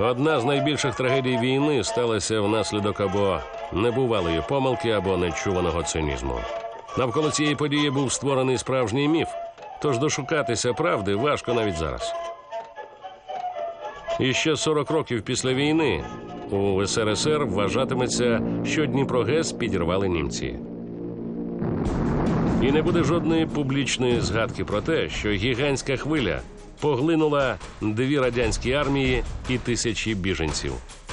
Одна з найбільших трагедій війни сталася внаслідок або небувалої помилки, або нечуваного цинізму. Навколо цієї події був створений справжній міф, тож дошукатися правди важко навіть зараз. І ще 40 років після війни у СРСР вважатиметься, що Дніпрогес підірвали німці. І не буде жодної публічної згадки про те, що гігантська хвиля поглинула дві радянські армії і тисячі біженців.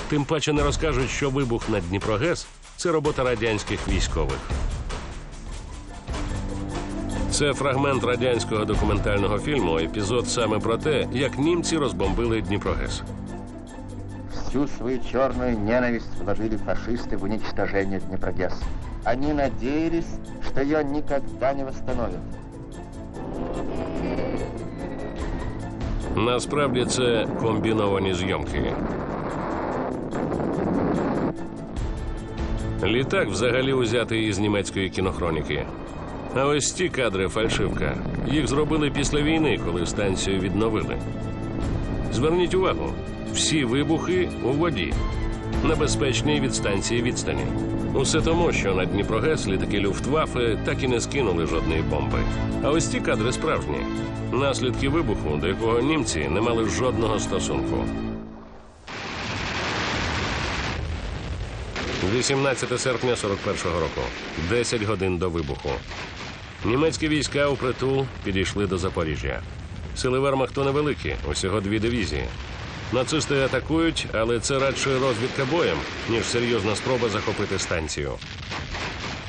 Тим паче не розкажуть, що вибух на Дніпрогес це робота радянських військових. Це фрагмент радянського документального фільму, епізод саме про те, як німці розбомбили Дніпрогес. Всю свою черную ненависть вложили фашисты в уничтожение Днепрогесса. Они надеялись, что ее никогда не восстановят. Насправді це комбіновані зйомки. Літак взагалі узятий із німецької кінохроніки. А ось ті кадри фальшивка. Їх зробили після війни, коли станцію відновили. Зверніть увагу: всі вибухи у воді, на безпечній від станції відстані. Усе тому, що на Дніпрогес літаки Люфтваффе так і не скинули жодної бомби. А ось ці кадри справжні. Наслідки вибуху, до якого німці не мали жодного стосунку. 18 серпня 41-го року, 10 годин до вибуху. Німецькі війська у притул підійшли до Запоріжжя. Сили Вермахту невеликі, усього дві дивізії. Нацисти атакують, але це радше розвідка боєм, ніж серйозна спроба захопити станцію.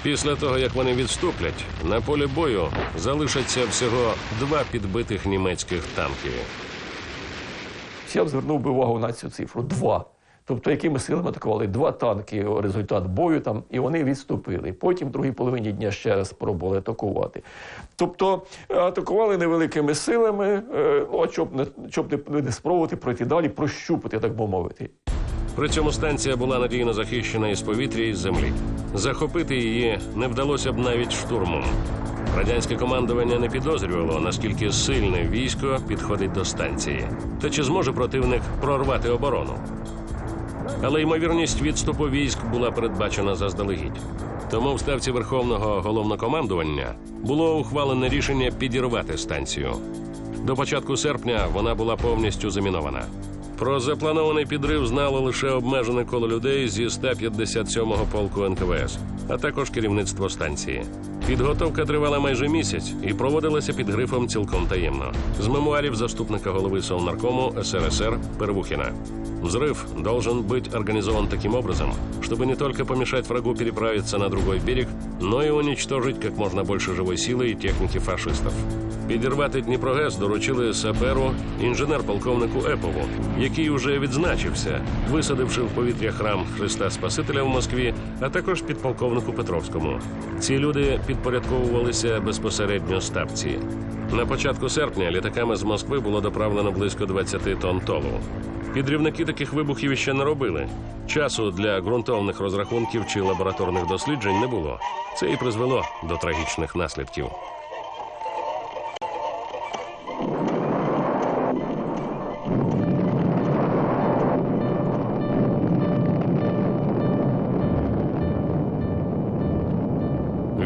Після того, як вони відступлять, на полі бою залишаться всього два підбитих німецьких танки. Я б звернув би увагу на цю цифру два. Тобто, якими силами атакували два танки, результат бою там, і вони відступили. Потім в другій половині дня ще раз спробували атакувати. Тобто атакували невеликими силами, е, а щоб не, щоб не спробувати пройти далі, прощупати, так би мовити. При цьому станція була надійно захищена із повітря і з землі. Захопити її не вдалося б навіть штурмом. Радянське командування не підозрювало, наскільки сильне військо підходить до станції, та чи зможе противник прорвати оборону. Але ймовірність відступу військ була передбачена заздалегідь. Тому в ставці Верховного головнокомандування було ухвалене рішення підірвати станцію. До початку серпня вона була повністю замінована. Про запланований підрив знало лише обмежене коло людей зі 157-го полку НКВС, а також керівництво станції. Підготовка тривала майже місяць і проводилася під грифом цілком таємно. З мемуарів заступника голови Совнаркому СРСР Первухина. Взрыв должен быть организован таким образом, чтобы не только помешать врагу переправиться на другой берег, но и уничтожить как можно больше живой силы и техники фашистов. Підірвати Дніпрогес доручили саперу інженер-полковнику Епову, який уже відзначився, висадивши в повітря храм Христа Спасителя в Москві, а також підполковнику Петровському. Ці люди підпорядковувалися безпосередньо ставці. На початку серпня літаками з Москви було доправлено близько 20 тонн толу. Підрівники таких вибухів ще не робили. Часу для ґрунтовних розрахунків чи лабораторних досліджень не було. Це і призвело до трагічних наслідків. –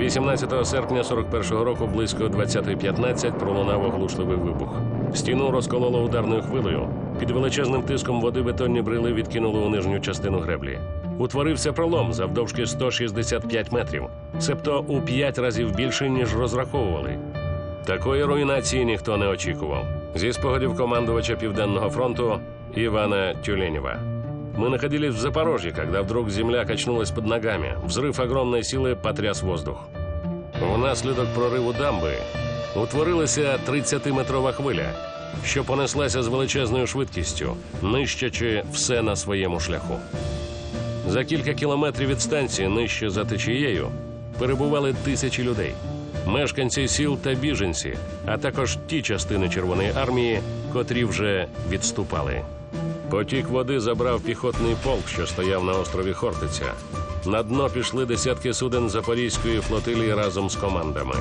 18 серпня 41-го року близько 20.15 пролунав оглушливий вибух. Стіну розкололо ударною хвилею. Під величезним тиском води бетонні брили відкинули у нижню частину греблі. Утворився пролом завдовжки 165 метрів, себто у 5 разів більше, ніж розраховували. Такої руйнації ніхто не очікував. Зі спогадів командувача Південного фронту Ивана Тюленева. Мы находились в Запорожье, когда вдруг земля качнулась под ногами. Взрыв огромной силы потряс воздух. Внаслідок прориву дамби утворилася 30-метрова хвиля, що понеслася з величезною швидкістю, нищачи все на своєму шляху. За кілька кілометрів від станції, нижче за течією, перебували тисячі людей, мешканці сіл та біженці, а також ті частини Червоної армії, котрі вже відступали. Потік води забрав піхотний полк, що стояв на острові Хортиця. На дно пішли десятки суден Запорізької флотилії разом з командами.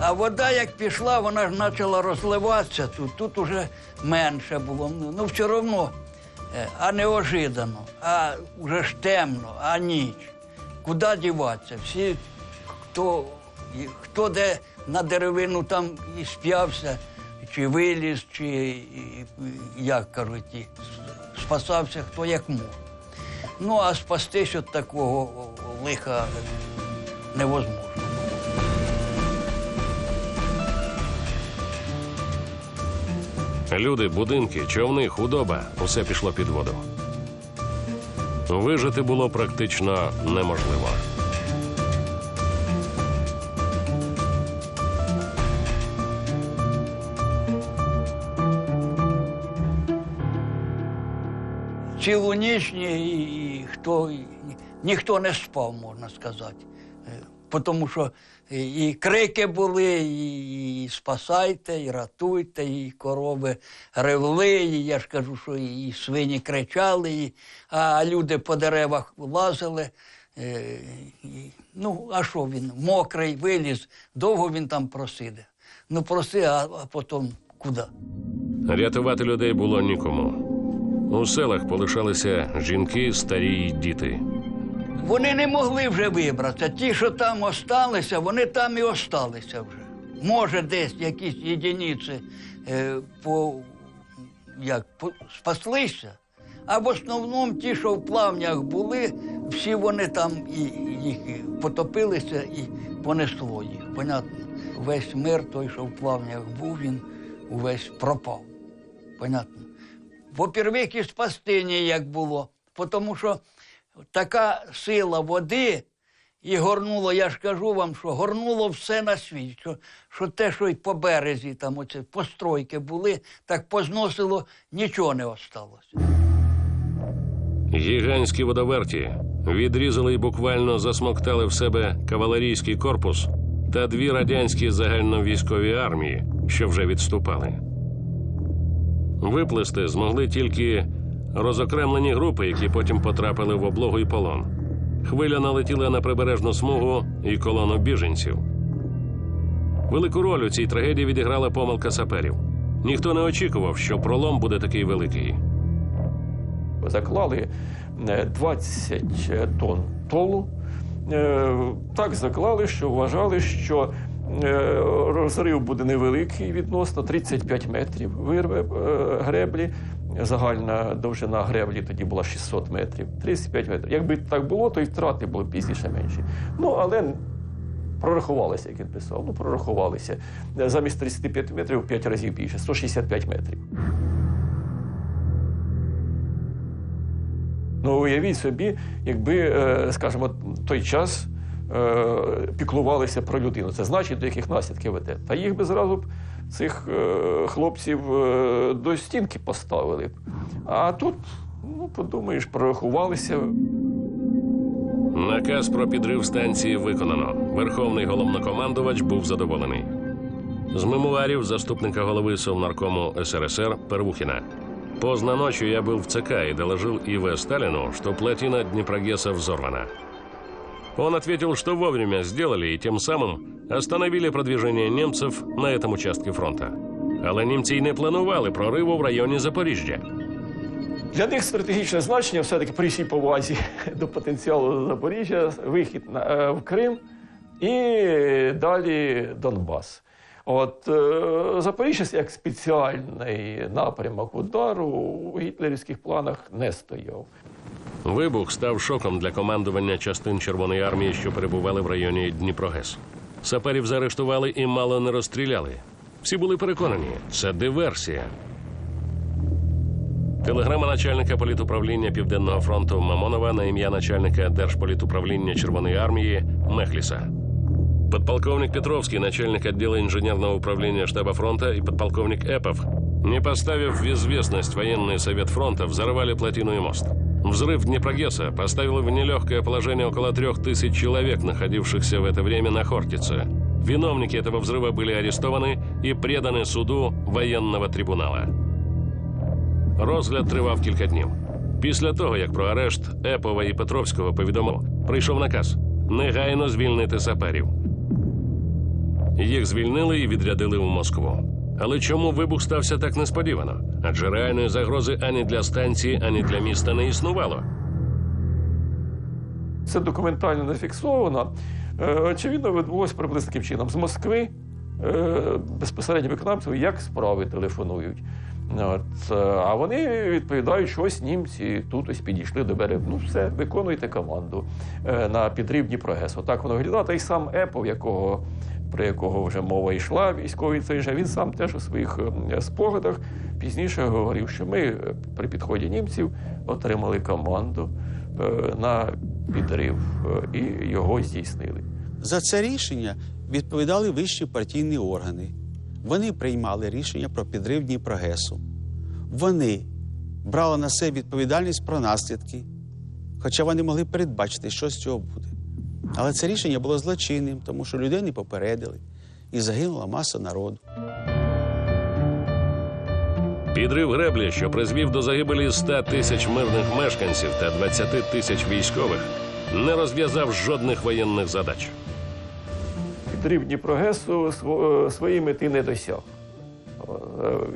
А вода, як пішла, вона ж почала розливатися тут. Тут уже менше було. Ну, все одно Е, А неожиданно, а вже ж темно, а ніч. Куди діватися? Всі, хто, хто де на деревину там і сп'явся, чи виліз, чи як кажуть, спасався хто як мог. Ну, а спастись від такого лиха невозможно. Люди, будинки, човни, худоба усе пішло під воду. Вижити було практично неможливо. Цілу ніч ні, і хто, і- ніхто не спав, можна сказати. Е, Тому що і і крики були, і, і спасайте, і ратуйте, і корови ревли, і я ж кажу, що і свині кричали, і, а люди по деревах лазили. Е, і, ну, а що він? Мокрий, виліз, довго він там просиде. Ну, проси, а, а потім куди? Рятувати людей було нікому. У селах полишалися жінки, старі й діти. Вони не могли вже вибратися. Ті, що там осталися, вони там і осталися вже. Може, десь якісь єдиниці е, по, як, по, спаслися, а в основному ті, що в плавнях були, всі вони там і, їх потопилися і понесло їх. Понятно? Весь мир той, що в плавнях був, він увесь пропав. Понятно? По-первих, і спасти ніяк було, тому що така сила води і горнуло, я ж кажу вам, що горнуло все на світ. Що, що те, що й по березі, там оце постройки були, так позносило, нічого не осталося. Гігантські водоверті відрізали і буквально засмоктали в себе кавалерійський корпус та дві радянські загальновійськові армії, що вже відступали. Виплисти змогли тільки розокремлені групи, які потім потрапили в облогу і полон. Хвиля налетіла на прибережну смугу і колону біженців. Велику роль у цій трагедії відіграла помилка саперів. Ніхто не очікував, що пролом буде такий великий. заклали е, 20 тонн толу. Е, Так заклали, що вважали, що е, розрив буде невеликий відносно 35 метрів вирве е, греблі. Загальна довжина греблі тоді була 600 метрів, 35 метрів. Якби так було, то і втрати були пізніше менші. Ну, але прорахувалися, як він писав. Ну, прорахувалися. Замість 35 метрів в 5 разів більше, 165 метрів. Ну, уявіть собі, якби, е, скажімо, той час е, піклувалися про людину. Це значить, до яких наслідків веде. Та їх би зразу б цих е, хлопців е, до стінки поставили б. А тут, ну, подумаєш, прорахувалися. Наказ про підрив станції виконано. Верховний головнокомандувач був задоволений. З мемуарів заступника головы Совнаркому СРСР Первухина. Поздно ночью я был в ЦК и доложил И.В. Сталину, что плотина Днепрогесса взорвана. Он ответил, что вовремя сделали и тем самым остановили продвижение немцев на этом участке фронта. Але німці й не планували прориву в районі Запоріжжя. Для них стратегічне значення все-таки при всій повазі до потенціалу Запоріжжя, вихід на, е, в Крим і далі Донбас. От е, Запоріжжя як спеціальний напрямок удару у гітлерівських планах не стояв. Вибух став шоком для командування частин Червоної армії, що перебували в районі Дніпрогес. Саперів заарештували і мало не розстріляли. Всі були переконані, це диверсія. Телеграма начальника політуправління Південного фронту Мамонова на ім'я начальника Держполітуправління Червоної армії Мехліса. Подполковник Петровский, начальник отдела инженерного управления штаба фронта, и подполковник Эпов, не поставив в известность военный совет фронта, взорвали плотину и мост. Взрыв Днепрогесса поставил в нелегкое положение около трех тысяч человек, находившихся в это время на Хортице. Виновники этого взрыва были арестованы и преданы суду военного трибунала. Розгляд тривав кілька днів. Після того, як про арешт Епова і Петровського повідомив, прийшов наказ негайно звільнити саперів. Їх звільнили і відрядили в Москву. Але чому вибух стався так несподівано? Адже реальної загрози ані для станції, ані для міста не існувало. Це документально не фіксовано. Е, Очевидно, відбулося приблизно таким чином. З Москви е, безпосередньо виконавцю, як справи телефонують. От, е, а вони відповідають, що ось німці тут ось підійшли до берега. Ну, все, виконуйте команду на підрив Дніпрогесу. Так воно виглядало. Та й сам Епов, якого, про якого вже мова йшла, військовий цей же, він сам теж у своїх е, спогадах пізніше говорив, що ми е, при підході німців отримали команду е, на підрив і його здійснили. За це рішення відповідали вищі партійні органи. Вони приймали рішення про підрив Дніпрогесу. Вони брали на себе відповідальність про наслідки, хоча вони могли передбачити, що з цього буде. Але це рішення було злочинним, тому що людей не попередили, і загинула маса народу. Підрив греблі, що призвів до загибелі 100 тисяч мирних мешканців та 20 тисяч військових, не розв'язав жодних воєнних задач. Підрив Дніпрогесу сво- е, мети не досяг. Е,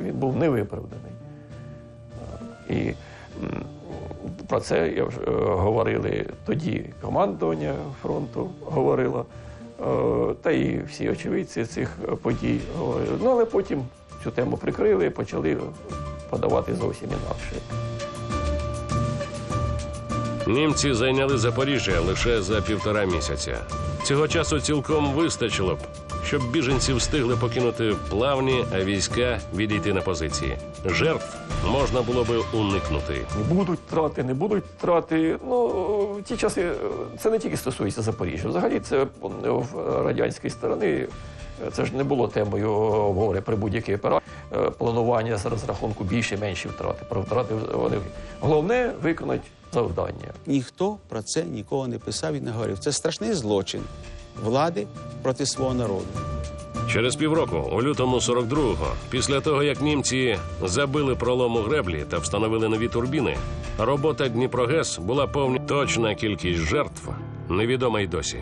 Він був невиправданий. Е, І про це я вже е, говорили тоді командування фронту говорило, е, та і всі очевидці цих е, подій говорили. Ну, але потім цю тему прикрили почали подавати зовсім інакше. Німці зайняли Запоріжжя лише за півтора місяця. Цього часу цілком вистачило б, щоб біженці встигли покинути плавні, а війська відійти на позиції. Жертв можна було би уникнути. Будуть втрати, не будуть втрати. Ну, ті часи е, це не тільки стосується Запоріжжя. Взагалі, це е, в радянській сторони. Це ж не було темою обговорення при будь-якій операції. Е, Планування з розрахунку більше, менші втрати. Про втрати вони головне виконати завдання. Ніхто про це нікого не писав і не говорив. Це страшний злочин влади проти свого народу. Через півроку, у лютому 42-го, після того як німці забили пролому греблі та встановили нові турбіни, робота Дніпрогес була повні точна кількість жертв невідома й досі.